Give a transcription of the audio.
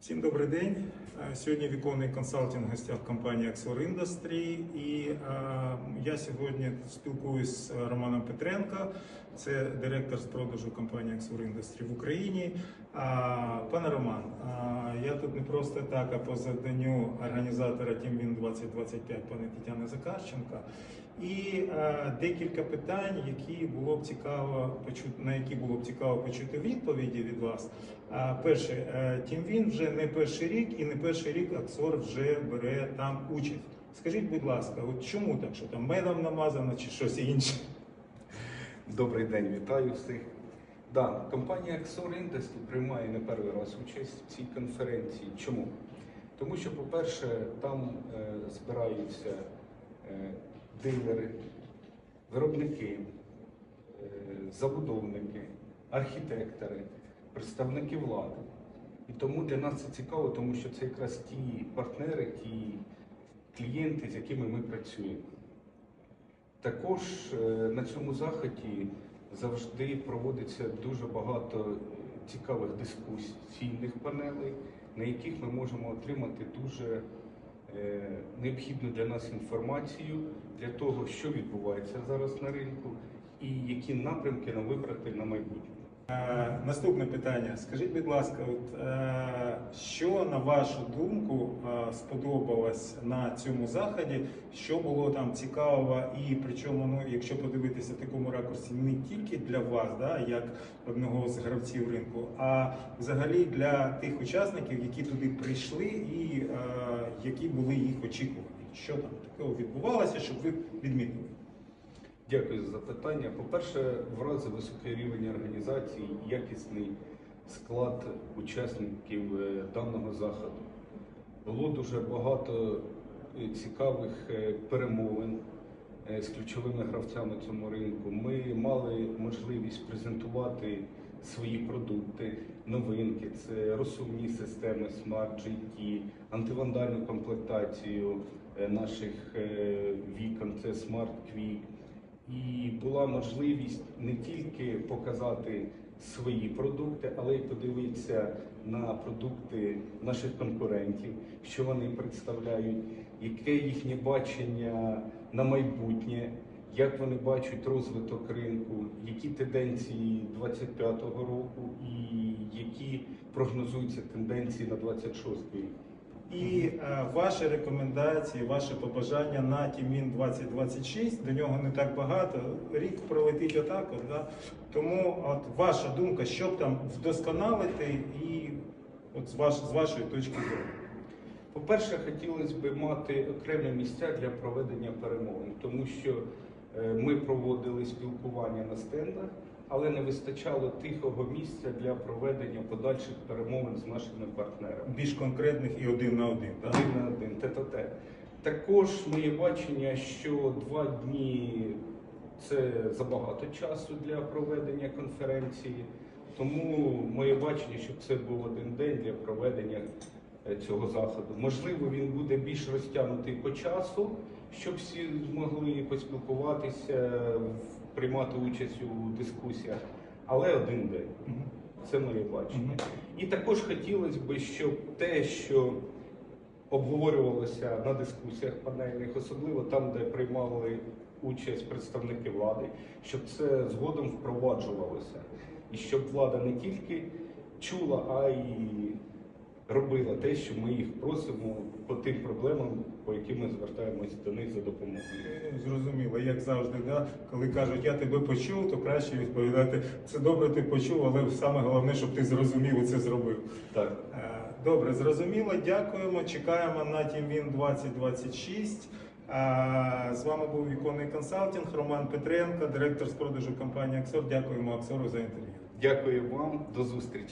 Всім добрий день. Е, Сьогодні віконний консалтинг в гостях компанії Axor Industry. І е, я сьогодні спілкуюсь з Романом Петренко, це директор з продажу компанії Axor Industry в Україні. Пане Роман, я тут не просто так, а по заданню організатора TeamWin 2025 пане Тетяни Закарченка. І е, декілька питань, які було б цікаво почути, на які було б цікаво почути відповіді від вас. А, перше, е, TeamWin вже не перший рік, і не перший рік Аксор вже бере там участь. Скажіть, будь ласка, от чому так, що там медом намазано чи щось інше? Добрий день, вітаю всіх. Да, компанія Axor Industry приймає не перший раз участь в цій конференції. Чому? Тому що, по-перше, там е, збираються е, дилери, виробники, е, забудовники, архітектори, представники влади. І тому для нас це цікаво, тому що це якраз ті партнери, ті клієнти, з якими ми працюємо. Також е, на цьому заході завжди проводиться дуже багато цікавих дискусійних панелей, на яких ми можемо отримати дуже е, необхідну для нас інформацію для того, що відбувається зараз на ринку, і які напрямки нам вибрати на майбутнє. Е, Наступне питання. Скажіть, будь ласка, от, е, що на вашу думку е, сподобалось на цьому заході? Що було там цікавого, і причому, ну, якщо подивитися в такому ракурсі, не тільки для вас, да, як одного з гравців ринку, а взагалі для тих учасників, які туди прийшли, і які були їх очікування? Що там такого відбувалося, щоб ви відмітили? Дякую за запитання. По-перше, врази високий рівень організації, якісний склад учасників е, даного заходу. Було дуже багато е, цікавих е, перемовин з ключовими гравцями цьому ринку. Ми мали можливість презентувати свої продукти, новинки. Це розсувні системи Smart GT, антивандальну комплектацію наших вікон, це Quick. І була можливість не тільки показати свої продукти, але й подивитися на продукти наших конкурентів, що вони представляють, яке їхнє бачення на майбутнє, як вони бачать розвиток ринку, які тенденції 25-го року і які прогнозуються тенденції на 26-й рік. І е, ваші рекомендації, ваші побажання на Тімін 2026, до нього не так багато. Рік пролетить отак. От, да? Тому от ваша думка, що б там вдосконалити, і от з, ваш, з вашої точки зору. По-перше, хотілося б мати окремі місця для проведення перемовин, тому що е, ми проводили спілкування на стендах, але не вистачало тихого місця для проведення подальших перемовин з нашими партнерами. Більш конкретних і один на один. Да? Один на один, тет-а-тет. Також моє бачення, що два дні це забагато часу для проведення конференції. Тому моє бачення, щоб це був один день для проведення е, цього заходу. Можливо, він буде більш розтягнутий по часу, щоб всі змогли поспілкуватися, в- приймати участь у дискусіях, але один день. Це моє бачення. І також хотілося б, щоб те, що обговорювалося на дискусіях панельних, особливо там, де приймали участь представники влади, щоб це згодом впроваджувалося. І щоб влада не тільки чула, а й робила те, що ми їх просимо по тим проблемам, по яким ми звертаємось до них за допомогою. Ну, Зрозуміло, як завжди, да? коли кажуть, я тебе почув, то краще відповідати, це добре ти почув, але саме головне, щоб ти зрозумів і це зробив. Так. Е, Добре, зрозуміло. Дякуємо. Чекаємо на TeamWin 2026. Е, З вами був віконний консалтинг Роман Петренко, директор з продажу компанії Аксор. Дякуємо Аксору за інтерв'ю. Дякую вам, до зустрічі.